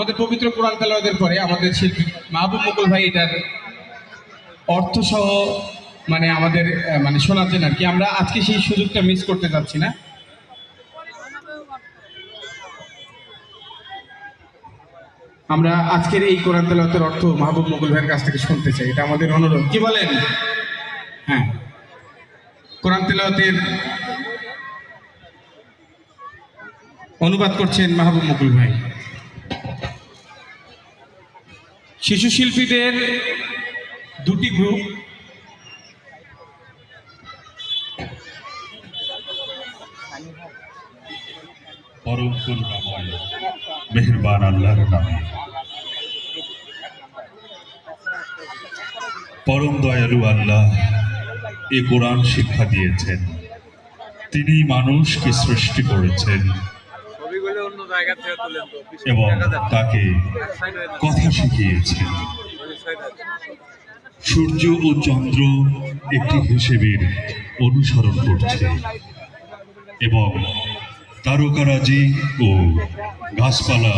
আমাদের পবিত্র কোরআন তেলাওয়াতের পরে আমাদের শিল্পী মাহবুব মুকুল ভাই এটার অর্থ সহ মানে আমাদের মানে শোনাচ্ছেন আর কি। আমরা আজকে সেই সুযোগটা মিস করতে যাচ্ছি না। আমরা আজকের এই কোরআন তেলাওয়াতের অর্থ মাহবুব মুকুল ভাইয়ের কাছ থেকে শুনতে চাই। এটা আমাদের অনুরোধ। কি বলেন? হ্যাঁ। কোরআন তেলাওয়াতের অনুবাদ করছেন মাহবুব মুকুল ভাই। শিশু শিল্পীদের দুটি গ্রুপ পরম মেহেরবান আল্লাহর নামে। পরম দয়ালু আল্লাহ এ কোরআন শিক্ষা দিয়েছেন। তিনি মানুষকে সৃষ্টি করেছেন। এবং তাকে। কথা শিখিয়েছেন আছে। সূর্য ও চন্দ্র একটি হিসেবের অনুসরণ করছে এবং তারকারাজি ও গাছপালা